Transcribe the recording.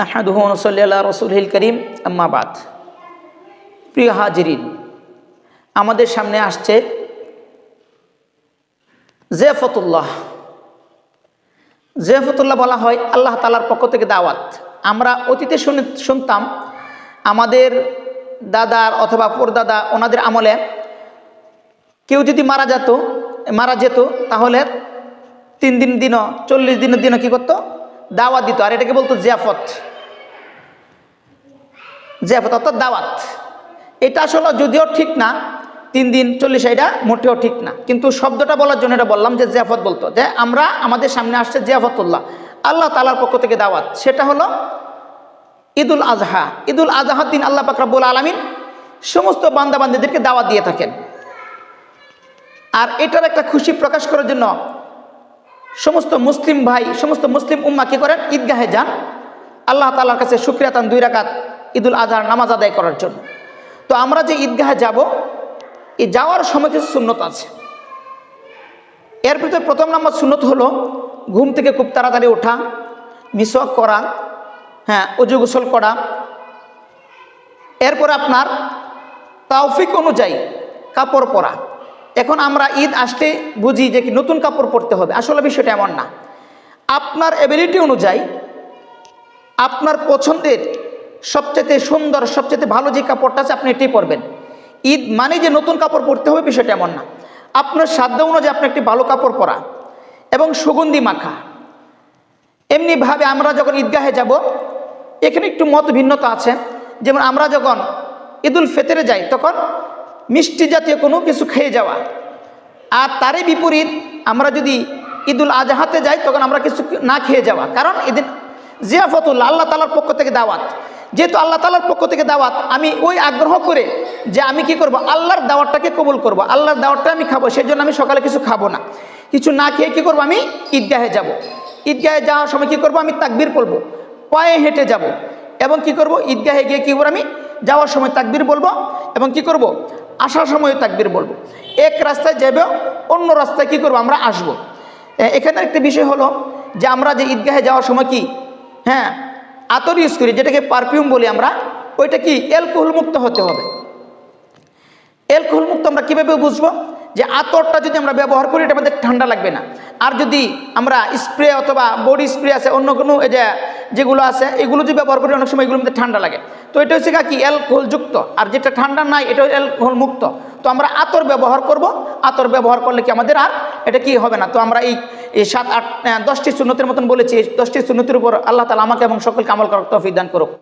নাহাদুহনসল্লা রসুল করিম। আম্মাবাদ প্রিয় হাজিরিন, আমাদের সামনে আসছে জেফতুল্লাহ জেফতুল্লাহ বলা হয় আল্লাহ তালার পক্ষ থেকে দাওয়াত। আমরা অতীতে শুনে শুনতাম আমাদের দাদার অথবা পরদাদা ওনাদের আমলে কেউ যদি মারা যেত মারা যেত তাহলে তিন দিন দিনও, চল্লিশ দিনের দিনও কী করতো? দাওয়াত দিত। আর এটাকে বলতো জিয়াফত। জিয়াফত অর্থাৎ দাওয়াত। এটা আসলে যদিও ঠিক না, তিন দিন চল্লিশ এটা মোটেও ঠিক না। কিন্তু শব্দটা বলার জন্য এটা বললাম যে জিয়াফত বলতো। যে আমরা, আমাদের সামনে আসছে জিয়াফতুল্লাহ। আল্লাহ তালার পক্ষ থেকে দাওয়াত। সেটা হলো ঈদুল আজহা। ঈদুল আজহার দিন আল্লাহ পাকরাবুল আলমিন সমস্ত বান্দাবান্দিদেরকে দাওয়াত দিয়ে থাকেন। আর এটার একটা খুশি প্রকাশ করার জন্য সমস্ত মুসলিম ভাই, সমস্ত মুসলিম উম্মা কী করেন? ঈদগাহে যান। আল্লাহ তালার কাছে শুক্রিয়া তান দুই রাকাত ঈদুল আজহার নামাজ আদায় করার জন্য। তো আমরা যে ঈদগাহে যাব এই যাওয়ার সময় কিছু শূন্যত আছে। এর ভিতরে প্রথম নম্বর শূন্যত হলো, ঘুম থেকে খুব তাড়াতাড়ি ওঠা, মিসওয়াক করা হ্যাঁ অজু গোসল করা। এরপর আপনার তাওফিক অনুযায়ী কাপড় পরা। এখন আমরা ঈদ আসতে বুঝি যে কি নতুন কাপড় পরতে হবে। আসলে বিষয়টা এমন না। আপনার এবিলিটি অনুযায়ী আপনার পছন্দের সবচেয়ে সুন্দর সবচেয়ে ভালো যে কাপড়টা আছে আপনি এটি পরবেন। ঈদ মানে যে নতুন কাপড় পরতে হবে বিষয়টা এমন না। আপনার সাধ্য অনুযায়ী আপনি একটি ভালো কাপড় পরা এবং সুগন্ধি মাখা। এমনিভাবে আমরা যখন ঈদগাহে যাব, এখানে একটু মত ভিন্নতা আছে। যেমন আমরা যখন ঈদুল ফেতরে যাই, তখন মিষ্টি জাতীয় কোনো কিছু খেয়ে যাওয়া। আর তারই বিপরীত আমরা যদি ঈদুল আজহাতে যাই, তখন আমরা কিছু না খেয়ে যাওয়া। কারণ এদিন জিয়াফতুল্লাহ আল্লাহ তালার পক্ষ থেকে দাওয়াত। যেহেতু আল্লাহ তালার পক্ষ থেকে দাওয়াত, আমি ওই আগ্রহ করে যে আমি কি করব? আল্লাহর দাওয়াতটাকে কবুল করব। আল্লাহর দাওয়াতটা আমি খাব সেই জন্য আমি সকালে কিছু খাব না। কিছু না খেয়ে কী করব আমি? ঈদগাহে যাব। ঈদগাহে যাওয়ার সময় কী করব আমি? তাকবির পড়ব। পায়ে হেঁটে যাব। এবং কি করব? ঈদগাহে গিয়ে কী করব আমি? যাওয়ার সময় তাকবির বলব। এবং কি করব? আসার সময় তাকবির বলব। এক রাস্তায় যাবে অন্য রাস্তায় কি করব? আমরা আসব। এখানে একটি বিষয় হলো যে আমরা যে ঈদগাহে যাওয়ার সময় কি? হ্যাঁ আতর ইউজ করি, যেটাকে পারফিউম বলি আমরা, ওইটা কি? অ্যালকোহল মুক্ত হতে হবে। অ্যালকোহল মুক্ত আমরা কীভাবে বুঝব? যে আতরটা যদি আমরা ব্যবহার করি, এটা আমাদের ঠান্ডা লাগবে না। আর যদি আমরা স্প্রে অথবা বডি স্প্রে আছে, অন্য কোনো, এই যে যেগুলো আছে, এগুলো যদি ব্যবহার করি অনেক সময় এগুলোর মধ্যে ঠান্ডা লাগে। তো এটা হচ্ছে কি? অ্যালকোহল যুক্ত আর যেটা ঠান্ডা নাই এটা অ্যালকোহল মুক্ত তো আমরা আতর ব্যবহার করব। আতর ব্যবহার করলে কি আমাদের আর এটা কি হবে না? তো আমরা এই এই সাত, আট দশটি সুন্নতির মতন বলেছি। এই দশটি সুন্নতির উপর আল্লাহ তালা আমাকে এবং সকলকে আমল করার তফিক দান করুক।